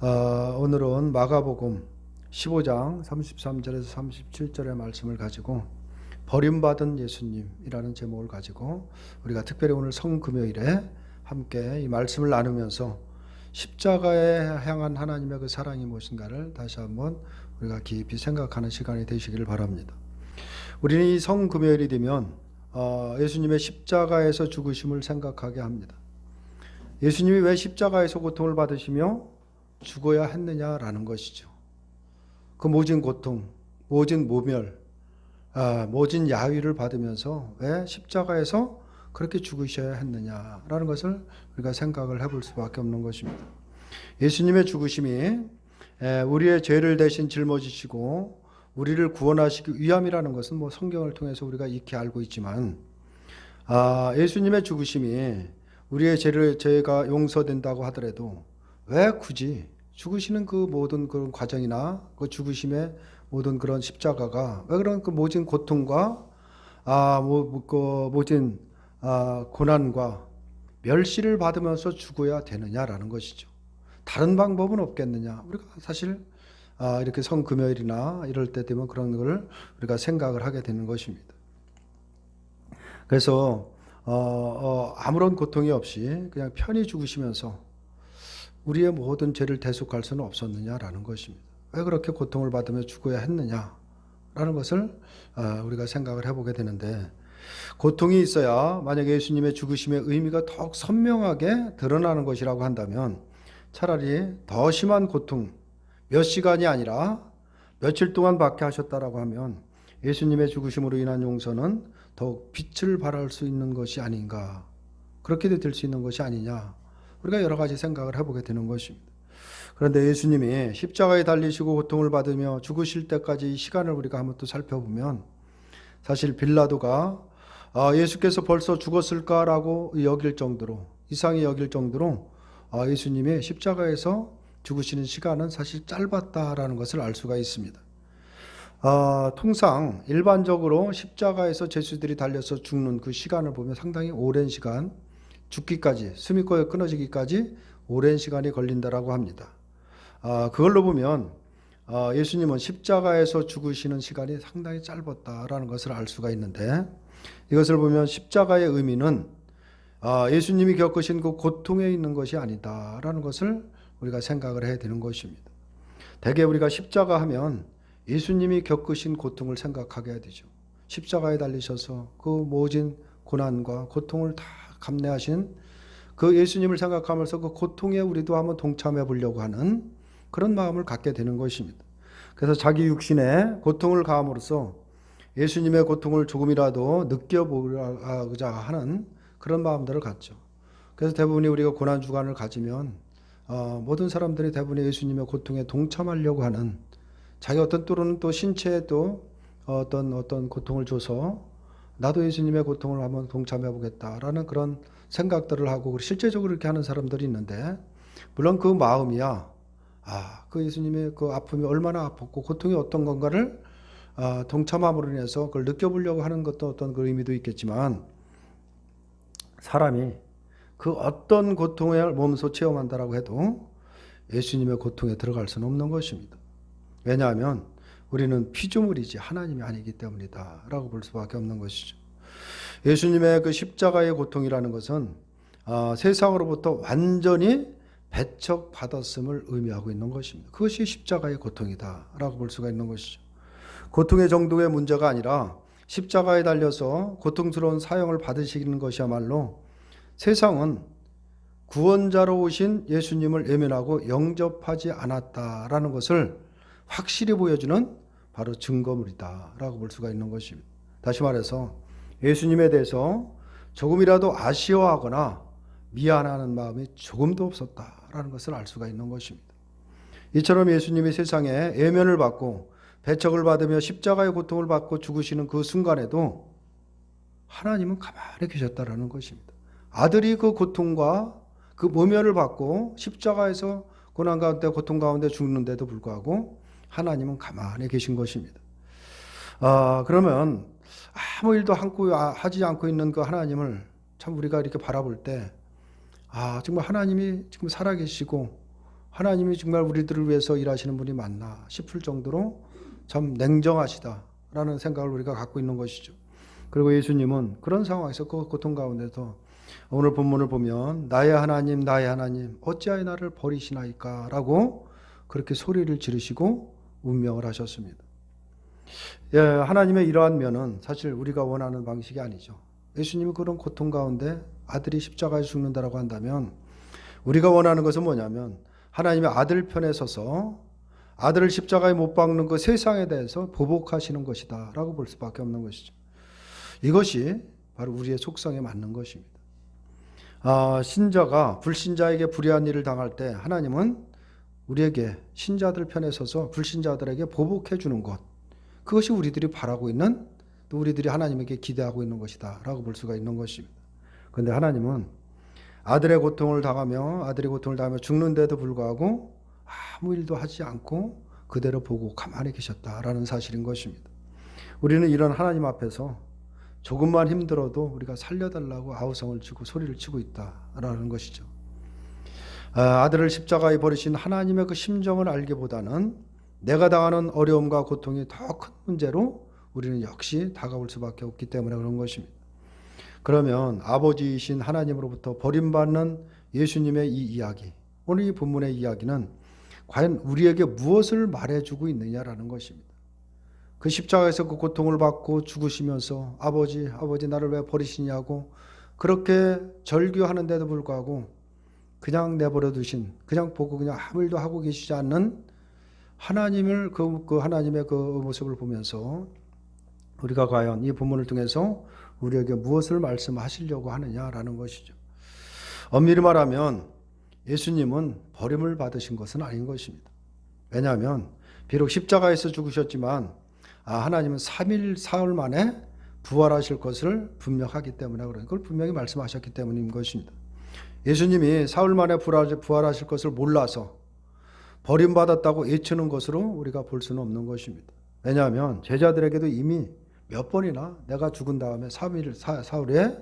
어, 오늘은 마가복음 15장 33절에서 37절의 말씀을 가지고 버림받은 예수님이라는 제목을 가지고 우리가 특별히 오늘 성금요일에 함께 이 말씀을 나누면서 십자가에 향한 하나님의 그 사랑이 무엇인가를 다시 한번 우리가 깊이 생각하는 시간이 되시기를 바랍니다. 우리는 이 성금요일이 되면 어, 예수님의 십자가에서 죽으심을 생각하게 합니다. 예수님이 왜 십자가에서 고통을 받으시며 죽어야 했느냐라는 것이죠. 그 모진 고통, 모진 모멸, 아, 모진 야위를 받으면서 왜 십자가에서 그렇게 죽으셔야 했느냐라는 것을 우리가 생각을 해볼 수밖에 없는 것입니다. 예수님의 죽으심이 에, 우리의 죄를 대신 짊어지시고 우리를 구원하시기 위함이라는 것은 뭐 성경을 통해서 우리가 익히 알고 있지만 아, 예수님의 죽으심이 우리의 죄를 죄가 용서된다고 하더라도 왜 굳이 죽으시는 그 모든 그런 과정이나 그 죽으심의 모든 그런 십자가가 왜 그런 그 모진 고통과 아뭐그 모진 아 고난과 멸시를 받으면서 죽어야 되느냐라는 것이죠. 다른 방법은 없겠느냐? 우리가 사실 아 이렇게 성금요일이나 이럴 때 되면 그런 걸 우리가 생각을 하게 되는 것입니다. 그래서 어, 어, 아무런 고통이 없이 그냥 편히 죽으시면서 우리의 모든 죄를 대속할 수는 없었느냐라는 것입니다. 왜 그렇게 고통을 받으며 죽어야 했느냐라는 것을 아, 우리가 생각을 해보게 되는데 고통이 있어야 만약에 예수님의 죽으심의 의미가 더욱 선명하게 드러나는 것이라고 한다면 차라리 더 심한 고통 몇 시간이 아니라 며칠 동안 받게 하셨다라고 하면 예수님의 죽으심으로 인한 용서는 더욱 빛을 발할 수 있는 것이 아닌가 그렇게 될 수 있는 것이 아니냐 우리가 여러 가지 생각을 해보게 되는 것입니다. 그런데 예수님이 십자가에 달리시고 고통을 받으며 죽으실 때까지 이 시간을 우리가 한번 또 살펴보면 사실 빌라도가 아, 예수께서 벌써 죽었을까라고 여길 정도로 이상히 여길 정도로 아, 예수님이 십자가에서 죽으시는 시간은 사실 짧았다라는 것을 알 수가 있습니다. 아, 통상 일반적으로 십자가에서 제수들이 달려서 죽는 그 시간을 보면 상당히 오랜 시간 죽기까지 꺼여 끊어지기까지 오랜 시간이 걸린다라고 합니다. 아, 그걸로 보면 아, 예수님은 십자가에서 죽으시는 시간이 상당히 짧았다라는 것을 알 수가 있는데 이것을 보면 십자가의 의미는 아, 예수님이 겪으신 그 고통에 있는 것이 아니다라는 것을 우리가 생각을 해야 되는 것입니다. 대개 우리가 십자가 하면 예수님이 겪으신 고통을 생각하게 되죠. 십자가에 달리셔서 그 모진 고난과 고통을 다 감내하신 그 예수님을 생각하면서 그 고통에 우리도 한번 동참해 보려고 하는 그런 마음을 갖게 되는 것입니다. 그래서 자기 육신에 고통을 가함으로써 예수님의 고통을 조금이라도 느껴보고자 하는 그런 마음들을 갖죠. 그래서 대부분이 우리가 고난 주간을 가지면 어, 모든 사람들이 대부분 예수님의 고통에 동참하려고 하는 자기 어떤 또는 또 신체에 또 어떤 어떤 고통을 줘서 나도 예수님의 고통을 한번 동참해 보겠다라는 그런 생각들을 하고 실제적으로 이렇게 하는 사람들이 있는데 물론 그 마음이야 아, 그 예수님의 그 아픔이 얼마나 아팠고 고통이 어떤 건가를 아, 동참함으로 인해서 그걸 느껴보려고 하는 것도 어떤 그 의미도 있겠지만 사람이 그 어떤 고통을 몸소 체험한다라고 해도 예수님의 고통에 들어갈 수는 없는 것입니다. 왜냐하면 우리는 피조물이지 하나님이 아니기 때문이다 라고 볼 수밖에 없는 것이죠. 예수님의 그 십자가의 고통이라는 것은 아, 세상으로부터 완전히 배척받았음을 의미하고 있는 것입니다. 그것이 십자가의 고통이다 라고 볼 수가 있는 것이죠. 고통의 정도의 문제가 아니라 십자가에 달려서 고통스러운 사형을 받으시는 것이야말로 세상은 구원자로 오신 예수님을 예면하고 영접하지 않았다라는 것을 확실히 보여주는 바로 증거물이다라고 볼 수가 있는 것입니다. 다시 말해서 예수님에 대해서 조금이라도 아쉬워하거나 미안하는 마음이 조금도 없었다라는 것을 알 수가 있는 것입니다. 이처럼 예수님이 세상에 예면을 받고 배척을 받으며 십자가의 고통을 받고 죽으시는 그 순간에도 하나님은 가만히 계셨다라는 것입니다. 아들이 그 고통과 그 모면을 받고 십자가에서 고난 가운데 고통 가운데 죽는데도 불구하고 하나님은 가만히 계신 것입니다. 아, 그러면 아무 일도 하고 하지 않고 있는 그 하나님을 참 우리가 이렇게 바라볼 때 아, 정말 하나님이 지금 살아계시고 하나님이 정말 우리들을 위해서 일하시는 분이 맞나 싶을 정도로 참 냉정하시다라는 생각을 우리가 갖고 있는 것이죠. 그리고 예수님은 그런 상황에서 그 고통 가운데서 오늘 본문을 보면 나의 하나님 나의 하나님 어찌하여 나를 버리시나이까라고 그렇게 소리를 지르시고 운명을 하셨습니다. 예, 하나님의 이러한 면은 사실 우리가 원하는 방식이 아니죠. 예수님이 그런 고통 가운데 아들이 십자가에 죽는다라고 한다면 우리가 원하는 것은 뭐냐면 하나님의 아들 편에 서서 아들을 십자가에 못 박는 그 세상에 대해서 보복하시는 것이다 라고 볼 수밖에 없는 것이죠. 이것이 바로 우리의 속성에 맞는 것입니다. 아, 신자가 불신자에게 불의한 일을 당할 때 하나님은 우리에게 신자들 편에 서서 불신자들에게 보복해 주는 것. 그것이 우리들이 바라고 있는 또 우리들이 하나님에게 기대하고 있는 것이다라고 볼 수가 있는 것입니다. 그런데 하나님은 아들의 고통을 당하며 아들의 고통을 당하며 죽는데도 불구하고 아무 일도 하지 않고 그대로 보고 가만히 계셨다라는 사실인 것입니다. 우리는 이런 하나님 앞에서 조금만 힘들어도 우리가 살려달라고 아우성을 치고 소리를 치고 있다라는 것이죠. 아, 아들을 십자가에 버리신 하나님의 그 심정을 알기보다는 내가 당하는 어려움과 고통이 더 큰 문제로 우리는 역시 다가올 수밖에 없기 때문에 그런 것입니다. 그러면 아버지이신 하나님으로부터 버림받는 예수님의 이 이야기, 오늘 이 본문의 이야기는 과연 우리에게 무엇을 말해주고 있느냐라는 것입니다. 그 십자가에서 그 고통을 받고 죽으시면서 아버지, 아버지 나를 왜 버리시냐고 그렇게 절규하는데도 불구하고 그냥 내버려 두신, 그냥 보고 그냥 아무 일도 하고 계시지 않는 하나님을 그, 그 하나님의 그 모습을 보면서 우리가 과연 이 본문을 통해서 우리에게 무엇을 말씀하시려고 하느냐라는 것이죠. 엄밀히 말하면 예수님은 버림을 받으신 것은 아닌 것입니다. 왜냐하면 비록 십자가에서 죽으셨지만 아, 하나님은 3일 사흘 만에 부활하실 것을 분명하기 때문에 그런 걸 분명히 말씀하셨기 때문인 것입니다. 예수님이 사흘 만에 부활하실 것을 몰라서 버림받았다고 외치는 것으로 우리가 볼 수는 없는 것입니다. 왜냐하면 제자들에게도 이미 몇 번이나 내가 죽은 다음에 3일 사흘에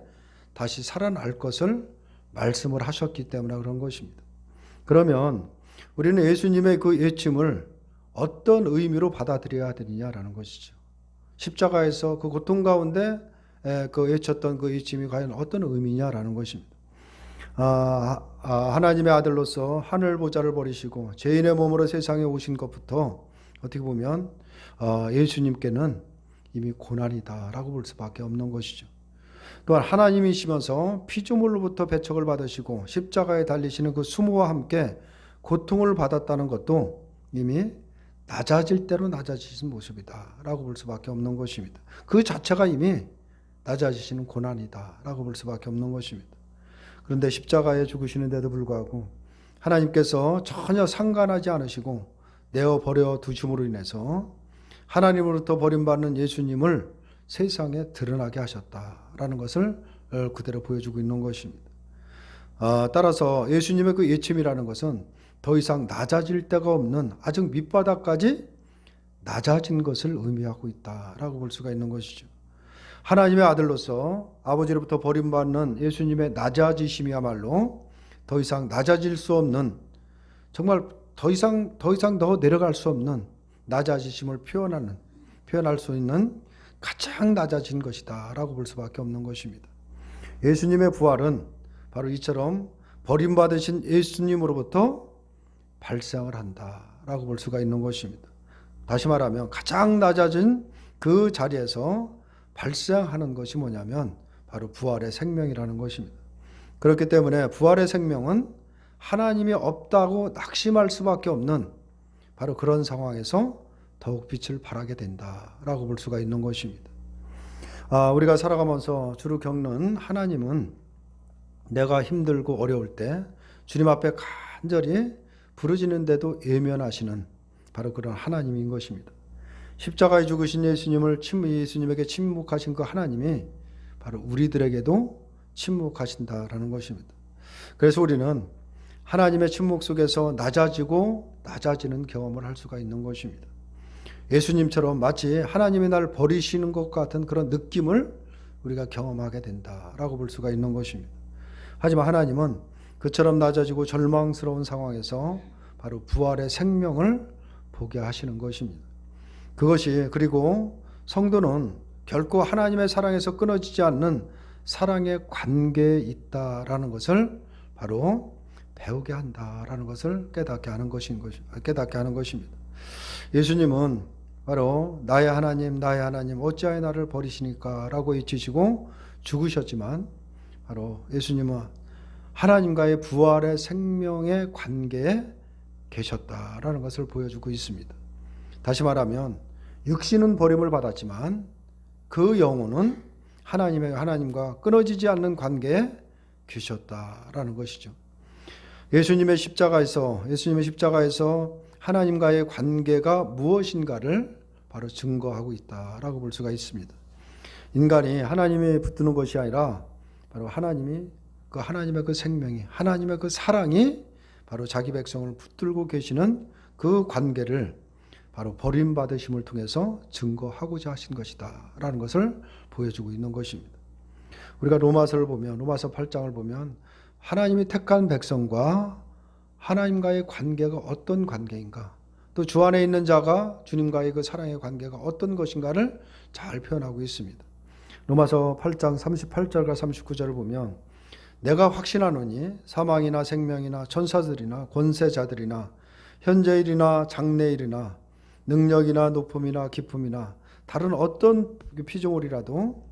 다시 살아날 것을 말씀을 하셨기 때문에 그런 것입니다. 그러면 우리는 예수님의 그 외침을 어떤 의미로 받아들여야 되느냐라는 것이죠. 십자가에서 그 고통 가운데 그 외쳤던 그 외침이 과연 어떤 의미냐라는 것입니다. 아, 아, 하나님의 아들로서 하늘 보좌를 버리시고 죄인의 몸으로 세상에 오신 것부터 어떻게 보면 어, 예수님께는 이미 고난이다라고 볼 수밖에 없는 것이죠. 또한 하나님이시면서 피조물로부터 배척을 받으시고 십자가에 달리시는 그 수모와 함께 고통을 받았다는 것도 이미 낮아질 대로 낮아지신 모습이다라고 볼 수밖에 없는 것입니다. 그 자체가 이미 낮아지시는 고난이다라고 볼 수밖에 없는 것입니다. 그런데 십자가에 죽으시는데도 불구하고 하나님께서 전혀 상관하지 않으시고 내어 버려 두심으로 인해서 하나님으로부터 버림받는 예수님을 세상에 드러나게 하셨다라는 것을 그대로 보여주고 있는 것입니다. 아, 따라서 예수님의 그 예침이라는 것은 더 이상 낮아질 데가 없는 아직 밑바닥까지 낮아진 것을 의미하고 있다라고 볼 수가 있는 것이죠. 하나님의 아들로서 아버지로부터 버림받는 예수님의 낮아지심이야말로 더 이상 낮아질 수 없는 정말 더 이상 더 이상 더 내려갈 수 없는 낮아지심을 표현하는 표현할 수 있는 가장 낮아진 것이다라고 볼 수밖에 없는 것입니다. 예수님의 부활은 바로 이처럼 버림받으신 예수님으로부터 발생을 한다라고 볼 수가 있는 것입니다. 다시 말하면 가장 낮아진 그 자리에서 발생하는 것이 뭐냐면 바로 부활의 생명이라는 것입니다. 그렇기 때문에 부활의 생명은 하나님이 없다고 낙심할 수밖에 없는 바로 그런 상황에서 더욱 빛을 발하게 된다라고 볼 수가 있는 것입니다. 아, 우리가 살아가면서 주로 겪는 하나님은 내가 힘들고 어려울 때 주님 앞에 간절히 부르짖는데도 예면하시는 바로 그런 하나님인 것입니다. 십자가에 죽으신 예수님을 침, 예수님에게 침묵하신 그 하나님이 바로 우리들에게도 침묵하신다라는 것입니다. 그래서 우리는 하나님의 침묵 속에서 낮아지고 낮아지는 경험을 할 수가 있는 것입니다. 예수님처럼 마치 하나님이 날 버리시는 것 같은 그런 느낌을 우리가 경험하게 된다라고 볼 수가 있는 것입니다. 하지만 하나님은 그처럼 낮아지고 절망스러운 상황에서 바로 부활의 생명을 보게 하시는 것입니다. 그것이 그리고 성도는 결코 하나님의 사랑에서 끊어지지 않는 사랑의 관계에 있다라는 것을 바로 배우게 한다라는 것을 깨닫게 하는 것인 것 깨닫게 하는 것입니다. 예수님은 바로 나의 하나님 나의 하나님 어찌하여 나를 버리시니까라고 외치시고 죽으셨지만 바로 예수님은 하나님과의 부활의 생명의 관계에 계셨다라는 것을 보여주고 있습니다. 다시 말하면 육신은 버림을 받았지만 그 영혼은 하나님의 하나님과 끊어지지 않는 관계에 계셨다라는 것이죠. 예수님의 십자가에서 예수님의 십자가에서 하나님과의 관계가 무엇인가를 바로 증거하고 있다라고 볼 수가 있습니다. 인간이 하나님이 붙드는 것이 아니라 바로 하나님이 그 하나님의 그 생명이 하나님의 그 사랑이 바로 자기 백성을 붙들고 계시는 그 관계를 바로 버림받으심을 통해서 증거하고자 하신 것이다 라는 것을 보여주고 있는 것입니다. 우리가 로마서를 보면 로마서 8장을 보면 하나님이 택한 백성과 하나님과의 관계가 어떤 관계인가 또 주 안에 있는 자가 주님과의 그 사랑의 관계가 어떤 것인가를 잘 표현하고 있습니다. 로마서 8장 38절과 39절을 보면 내가 확신하노니 사망이나 생명이나 천사들이나 권세자들이나 현재일이나 장래일이나 능력이나 높음이나 깊음이나 다른 어떤 피조물이라도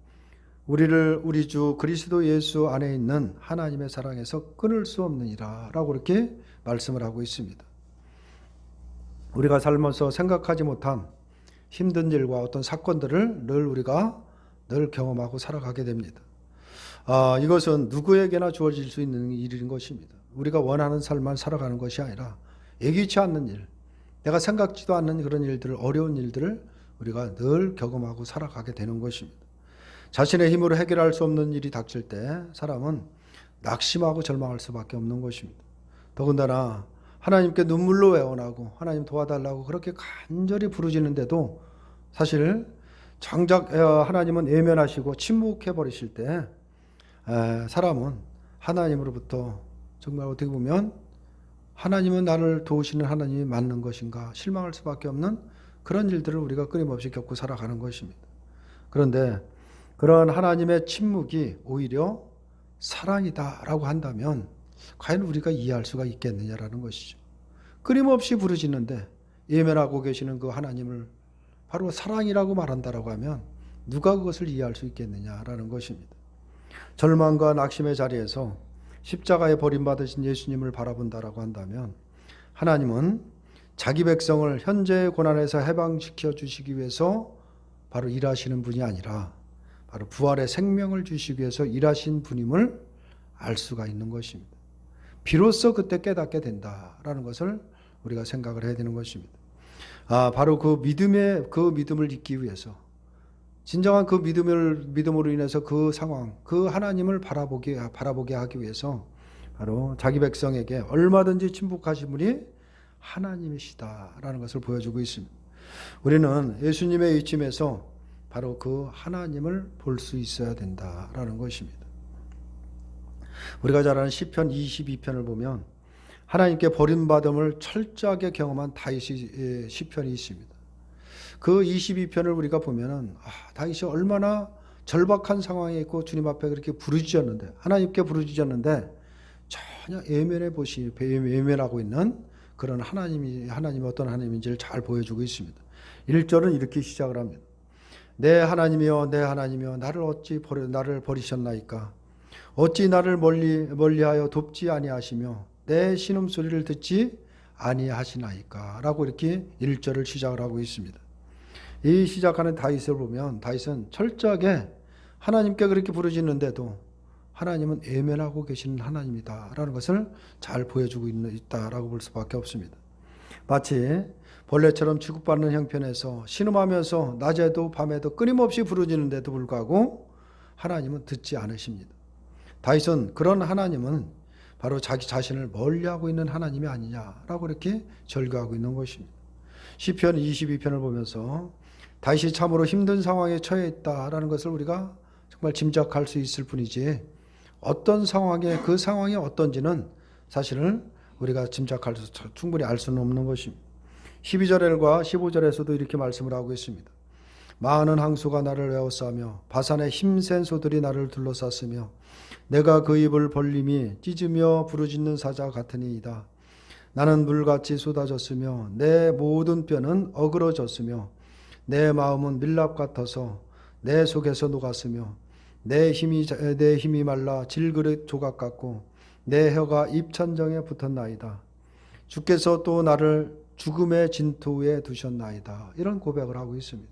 우리를 우리 주 그리스도 예수 안에 있는 하나님의 사랑에서 끊을 수 없느니라 라고 이렇게 말씀을 하고 있습니다. 우리가 살면서 생각하지 못한 힘든 일과 어떤 사건들을 늘 우리가 늘 경험하고 살아가게 됩니다. 아, 이것은 누구에게나 주어질 수 있는 일인 것입니다. 우리가 원하는 삶만 살아가는 것이 아니라 예기치 않는 일, 내가 생각지도 않는 그런 일들을 어려운 일들을 우리가 늘 경험하고 살아가게 되는 것입니다. 자신의 힘으로 해결할 수 없는 일이 닥칠 때 사람은 낙심하고 절망할 수밖에 없는 것입니다. 더군다나 하나님께 눈물로 애원하고 하나님 도와달라고 그렇게 간절히 부르짖는데도 사실 정작 하나님은 외면하시고 침묵해 버리실 때 사람은 하나님으로부터 정말 어떻게 보면 하나님은 나를 도우시는 하나님이 맞는 것인가 실망할 수밖에 없는 그런 일들을 우리가 끊임없이 겪고 살아가는 것입니다. 그런데 그런 하나님의 침묵이 오히려 사랑이다라고 한다면 과연 우리가 이해할 수가 있겠느냐라는 것이죠. 끊임없이 부르짖는데 예면하고 계시는 그 하나님을 바로 사랑이라고 말한다라고 하면 누가 그것을 이해할 수 있겠느냐라는 것입니다. 절망과 낙심의 자리에서 십자가에 버림받으신 예수님을 바라본다라고 한다면 하나님은 자기 백성을 현재의 고난에서 해방시켜 주시기 위해서 바로 일하시는 분이 아니라 바로 부활의 생명을 주시기 위해서 일하신 분임을 알 수가 있는 것입니다. 비로소 그때 깨닫게 된다라는 것을 우리가 생각을 해야 되는 것입니다. 아, 바로 그 믿음의 그 믿음을 잊기 위해서 진정한 그 믿음을 믿음으로 인해서 그 상황, 그 하나님을 바라보게 바라보게 하기 위해서 바로 자기 백성에게 얼마든지 침묵하신 분이 하나님이시다라는 것을 보여주고 있습니다. 우리는 예수님의 이침에서 바로 그 하나님을 볼 수 있어야 된다라는 것입니다. 우리가 잘 아는 시편 22편을 보면 하나님께 버림받음을 철저하게 경험한 다윗의 시편이 있습니다. 그 22편을 우리가 보면은 아, 다윗이 얼마나 절박한 상황에 있고 주님 앞에 그렇게 부르짖었는데 하나님께 부르짖었는데 전혀 예면해 보시 예면하고 있는 그런 하나님이 하나님이 어떤 하나님인지를 잘 보여주고 있습니다. 1절은 이렇게 시작을 합니다. 내 하나님이여 내 하나님이여 나를 어찌 버려 나를 버리셨나이까 어찌 나를 멀리 멀리하여 돕지 아니하시며 내 신음 소리를 듣지 아니하시나이까라고 이렇게 1절을 시작을 하고 있습니다. 이 시작하는 다윗을 보면 다윗은 철저하게 하나님께 그렇게 부르짖는데도 하나님은 외면하고 계시는 하나님이다라는 것을 잘 보여주고 있다라고 볼 수밖에 없습니다. 마치 벌레처럼 취급받는 형편에서 신음하면서 낮에도 밤에도 끊임없이 부르짖는데도 불구하고 하나님은 듣지 않으십니다. 다윗은 그런 하나님은 바로 자기 자신을 멀리하고 있는 하나님이 아니냐라고 이렇게 절규하고 있는 것입니다. 시편 22편을 보면서 다윗이 참으로 힘든 상황에 처해 있다라는 것을 우리가 정말 짐작할 수 있을 뿐이지 어떤 상황에 그 상황이 어떤지는 사실은 우리가 짐작할 수 충분히 알 수는 없는 것입니다. 12절과 15절에서도 이렇게 말씀을 하고 있습니다. 많은 항수가 나를 에워싸며 바산의 힘센 소들이 나를 둘러쌌으며 내가 그 입을 벌림이 찢으며 부르짖는 사자 같으니이다. 나는 물같이 쏟아졌으며 내 모든 뼈는 어그러졌으며 내 마음은 밀랍 같아서 내 속에서 녹았으며 내 힘이 내 힘이 말라 질그릇 조각 같고 내 혀가 입천정에 붙었나이다. 주께서 또 나를 죽음의 진토에 두셨나이다. 이런 고백을 하고 있습니다.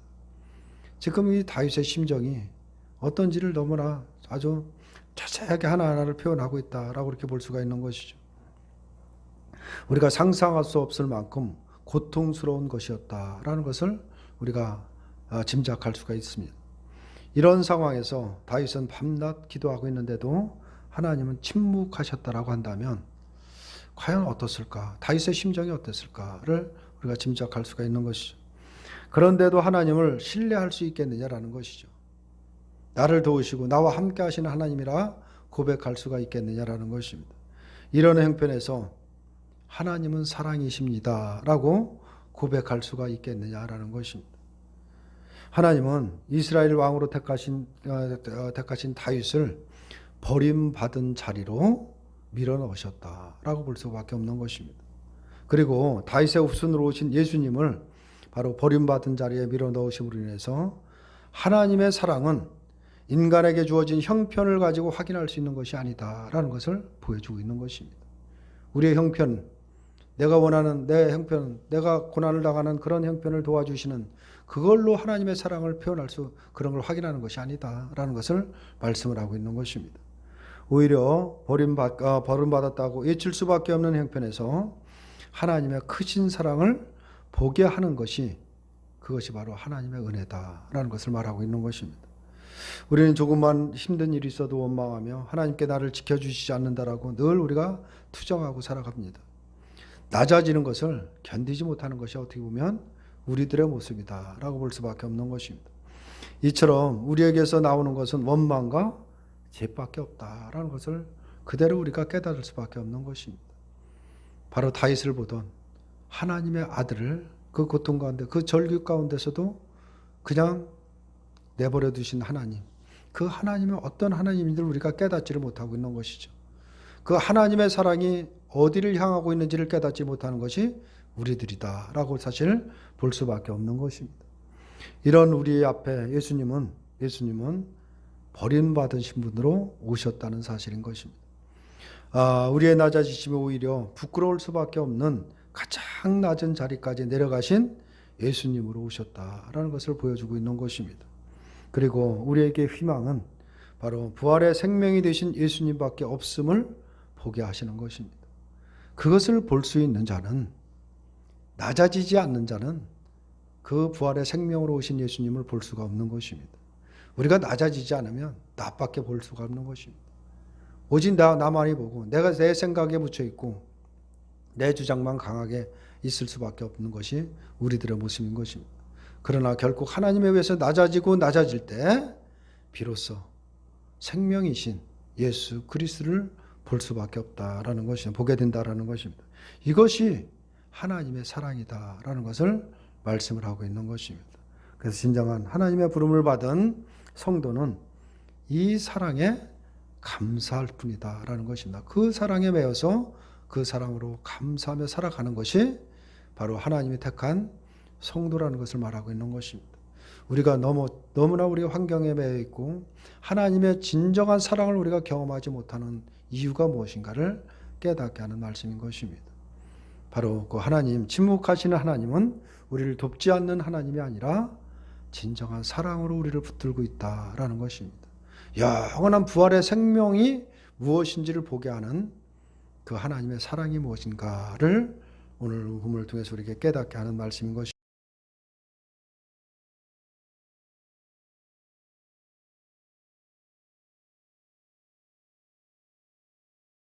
지금 이 다윗의 심정이 어떤지를 너무나 아주 자세하게 하나하나를 표현하고 있다라고 이렇게 볼 수가 있는 것이죠. 우리가 상상할 수 없을 만큼 고통스러운 것이었다라는 것을 우리가 어, 짐작할 수가 있습니다. 이런 상황에서 다윗은 밤낮 기도하고 있는데도 하나님은 침묵하셨다라고 한다면 과연 어떻을까? 다윗의 심정이 어땠을까를 우리가 짐작할 수가 있는 것이죠. 그런데도 하나님을 신뢰할 수 있겠느냐라는 것이죠. 나를 도우시고 나와 함께 하시는 하나님이라 고백할 수가 있겠느냐라는 것입니다. 이런 형편에서 하나님은 사랑이십니다 라고 고백할 수가 있겠느냐라는 것입니다. 하나님은 이스라엘 왕으로 택하신 어, 택하신 다윗을 버림받은 자리로 밀어넣으셨다라고 볼 수밖에 없는 것입니다. 그리고 다윗의 후손으로 오신 예수님을 바로 버림받은 자리에 밀어넣으심으로 인해서 하나님의 사랑은 인간에게 주어진 형편을 가지고 확인할 수 있는 것이 아니다라는 것을 보여주고 있는 것입니다. 우리의 형편, 내가 원하는 내 형편, 내가 고난을 당하는 그런 형편을 도와주시는 그걸로 하나님의 사랑을 표현할 수 그런 걸 확인하는 것이 아니다라는 것을 말씀을 하고 있는 것입니다. 오히려 버림받, 어, 버림받았다고 외칠 수밖에 없는 형편에서 하나님의 크신 사랑을 보게 하는 것이 그것이 바로 하나님의 은혜다라는 것을 말하고 있는 것입니다. 우리는 조금만 힘든 일이 있어도 원망하며 하나님께 나를 지켜주시지 않는다라고 늘 우리가 투정하고 살아갑니다. 낮아지는 것을 견디지 못하는 것이 어떻게 보면 우리들의 모습이다라고 볼 수밖에 없는 것입니다. 이처럼 우리에게서 나오는 것은 원망과 죄밖에 없다라는 것을 그대로 우리가 깨달을 수밖에 없는 것입니다. 바로 다윗을 보던 하나님의 아들을 그 고통 가운데 그 절규 가운데서도 그냥 내버려 두신 하나님 그 하나님은 어떤 하나님인지를 우리가 깨닫지를 못하고 있는 것이죠. 그 하나님의 사랑이 어디를 향하고 있는지를 깨닫지 못하는 것이 우리들이다라고 사실 볼 수밖에 없는 것입니다. 이런 우리 앞에 예수님은 예수님은 버림받으신 분으로 오셨다는 사실인 것입니다. 아, 우리의 낮아지심이 오히려 부끄러울 수밖에 없는 가장 낮은 자리까지 내려가신 예수님으로 오셨다라는 것을 보여주고 있는 것입니다. 그리고 우리에게 희망은 바로 부활의 생명이 되신 예수님밖에 없음을 보게 하시는 것입니다. 그것을 볼 수 있는 자는 낮아지지 않는 자는 그 부활의 생명으로 오신 예수님을 볼 수가 없는 것입니다. 우리가 낮아지지 않으면 나밖에 볼 수가 없는 것입니다. 오직 나 나만이 보고 내가 내 생각에 묻혀 있고 내 주장만 강하게 있을 수밖에 없는 것이 우리들의 모습인 것입니다. 그러나 결국 하나님에 의해서 낮아지고 낮아질 때 비로소 생명이신 예수 그리스도를 볼 수밖에 없다라는 것이 보게 된다라는 것입니다. 이것이 하나님의 사랑이다라는 것을 말씀을 하고 있는 것입니다. 그래서 진정한 하나님의 부름을 받은 성도는 이 사랑에 감사할 뿐이다라는 것입니다. 그 사랑에 매여서 그 사랑으로 감사하며 살아가는 것이 바로 하나님이 택한 성도라는 것을 말하고 있는 것입니다. 우리가 너무 너무나 우리 환경에 매여 있고 하나님의 진정한 사랑을 우리가 경험하지 못하는 이유가 무엇인가를 깨닫게 하는 말씀인 것입니다. 바로 그 하나님 침묵하시는 하나님은 우리를 돕지 않는 하나님이 아니라 진정한 사랑으로 우리를 붙들고 있다라는 것입니다. 영원한 부활의 생명이 무엇인지를 보게 하는 그 하나님의 사랑이 무엇인가를 오늘 복음을 통해서 우리에게 깨닫게 하는 말씀인 것입니다.